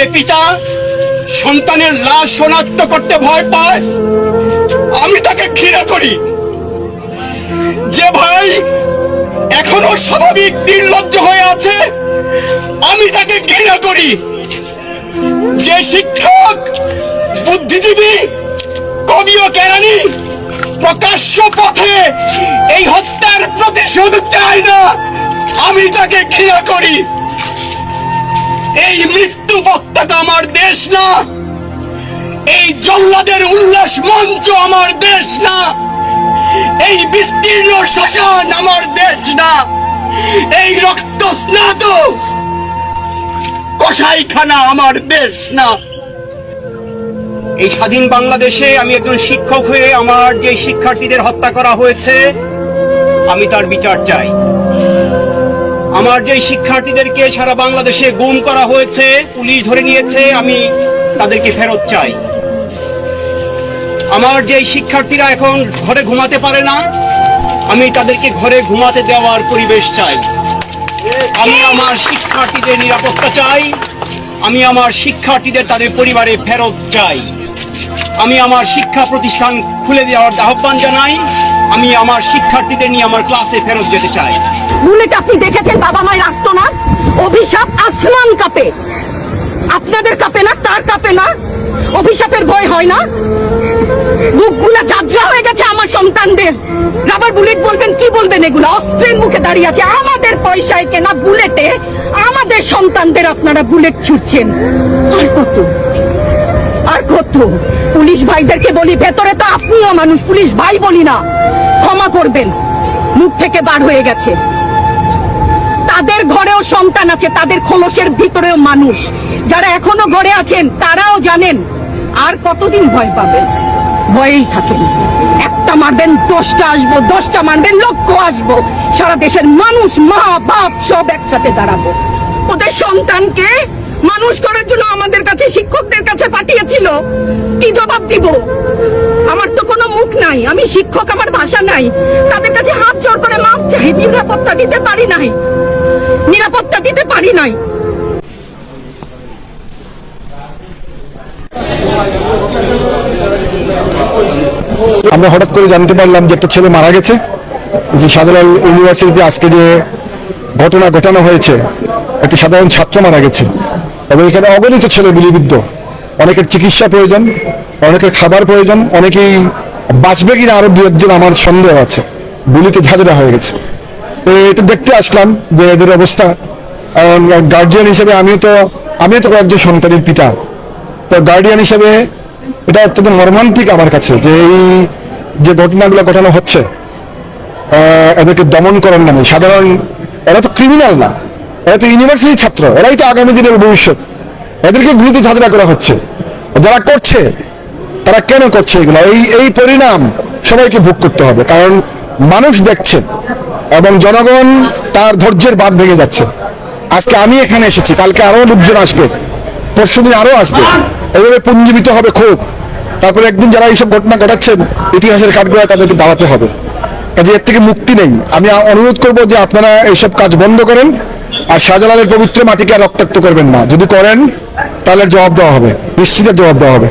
যে পিতা সন্তানের লাশ শনাক্ত করতে ভয় পায়, আমি তাকে ঘৃণা করি। যে ভাই এখনও স্বাভাবিক নির্লজ্জ হয়ে আছে, আমি তাকে ঘৃণা করি। যে শিক্ষক, বুদ্ধিজীবী, কবি ও কেরানি প্রকাশ্য পথে এই হত্যার প্রতিশোধ চায় না, আমি তাকে ঘৃণা করি। পতাকা আমার দেশ না। এই জল্লাদের উল্লাস মঞ্চ আমার দেশ না। এই বিস্তীর্ণ শ্মশান আমার দেশ না। এই রক্ত স্নাত কসাইখানা আমার দেশ না। এই স্বাধীন বাংলাদেশে আমি একজন শিক্ষক হয়ে আমার যে শিক্ষার্থীদের হত্যা করা হয়েছে, আমি তার বিচার চাই। আমার যে শিক্ষার্থীদেরকে সারা বাংলাদেশে গুম করা হয়েছে, পুলিশ ধরে নিয়েছে, আমি তাদেরকে ফেরত চাই। আমার যে শিক্ষার্থীরা এখন ঘরে ঘুমাতে পারে না, আমি তাদেরকে ঘরে ঘুমাতে দেওয়ার পরিবেশ চাই। আমি আমার শিক্ষার্থীদের নিরাপত্তা চাই, আমি আমার শিক্ষার্থীদের তাদের পরিবারে ফেরত চাই। আমি আমার শিক্ষা প্রতিষ্ঠান খুলে দেওয়ার আহ্বান জানাই। আমি আমার শিক্ষার্থীদের নিয়ে আমার ক্লাসে ফেরত যেতে চাই। বুলেট আপনি দেখেছেন বাবা মায়ের রাখতো না অভিশাপ আসমান কাপে। আপনাদের কাপে না, তার কাপে না? অভিশাপের ভয় হয় না? বুকগুলা যাত্রা হয়ে গেছে আমার সন্তানদের। রাবার বুলেট বলবেন, কি বলবেন এগুলো? অস্ত্রের মুখে দাঁড়িয়ে আছে। আমাদের পয়সায় কেনা বুলেটে আমাদের সন্তানদের আপনারা বুলেট ছুটছেন আর কত? আর কত পুলিশ ভাইদেরকে বলি, ভেতরে তো আপনিও মানুষ, পুলিশ ভাই বলি না। ক্ষমা করবেন। মুখ থেকে বার হয়ে গেছে। তাদের ঘরেও সন্তান আছে, তাদের খোলসের ভিতরেও মানুষ। যারা এখনও ঘরে আছেন, তারাও জানেন, আর কতদিন ভয় পাবেন? ভয়েই থাকেন। একটা মারবেন, দশটা আসব, দশটা মারবেন লক্ষ আসব। সারা দেশের মানুষ, মা, বাপ সব একসাথে দাঁড়াবো। ওদের সন্তানকে মানুষ করার জন্য আমাদের পাঠিয়েছিল কি জবাব দিব? আমার তো কোনো মুখ নাই, আমি শিক্ষক, আমার ভাষা নাই। তাদের কাছে হাত জোর করে মাপ চাই, নিরাপত্তা দিতে পারি নাই। নিরাপত্তা দিতে পারি নাই। আমরা হঠাৎ করে জানতে পারলাম যে একটা ছেলে মারা গেছে, যে সাধারণ ইউনিভার্সিটিতে আজকে যে ঘটনা ঘটানো হয়েছে, একটি সাধারণ ছাত্র মারা গেছে। এবং এখানে অগণিত ছেলে গুলিবিদ্ধ অনেকের চিকিৎসা প্রয়োজন, অনেকের খাবার প্রয়োজন, অনেকেই বাঁচবে কিনা আরও দু একজন আমার সন্দেহ আছে। গুলিতে ঝাঁঝরা হয়ে গেছে। তো এটা দেখতে আসলাম যে এদের অবস্থা। কারণ গার্জিয়ান হিসেবে আমিও তো আমিও তো কয়েকজন সন্তানের পিতা। তো গার্ডিয়ান হিসেবে এটা অত্যন্ত মর্মান্তিক আমার কাছে যে এই যে ঘটনাগুলো ঘটানো হচ্ছে এদেরকে দমন করার নামে। সাধারণ, এরা তো ক্রিমিনাল না। এরা তো ইউনিভার্সিটি ছাত্র। এরাই তো আগামী দিনের ভবিষ্যৎ। এদেরকে গুলিতে ঝাঁঝরা করা হচ্ছে। যারা করছে, তারা কেন করছে এগুলো? এই এই পরিণাম সবাইকে ভোগ করতে হবে, কারণ মানুষ দেখছে এবং জনগণ তার ধৈর্যের বাঁধ ভেঙে যাচ্ছে। আজকে আমি এখানে এসেছি, কালকে আরও লোকজন আসবে পরশুদিন আরও আসবে। এভাবে পুঞ্জীবিত হবে খুব। তারপরে একদিন যারা এইসব ঘটনা ঘটাচ্ছেন, ইতিহাসের কাঠগড়ায় তাদেরকে দাঁড়াতে হবে। কাজে এর থেকে মুক্তি নেই। আমি অনুরোধ করব যে আপনারা এইসব কাজ বন্ধ করেন, আর শাহজালালের পবিত্র মাটিকে আর রক্তাক্ত করবেন না। যদি করেন তাহলে জবাব দেওয়া হবে। নিশ্চিত জবাব দেওয়া হবে।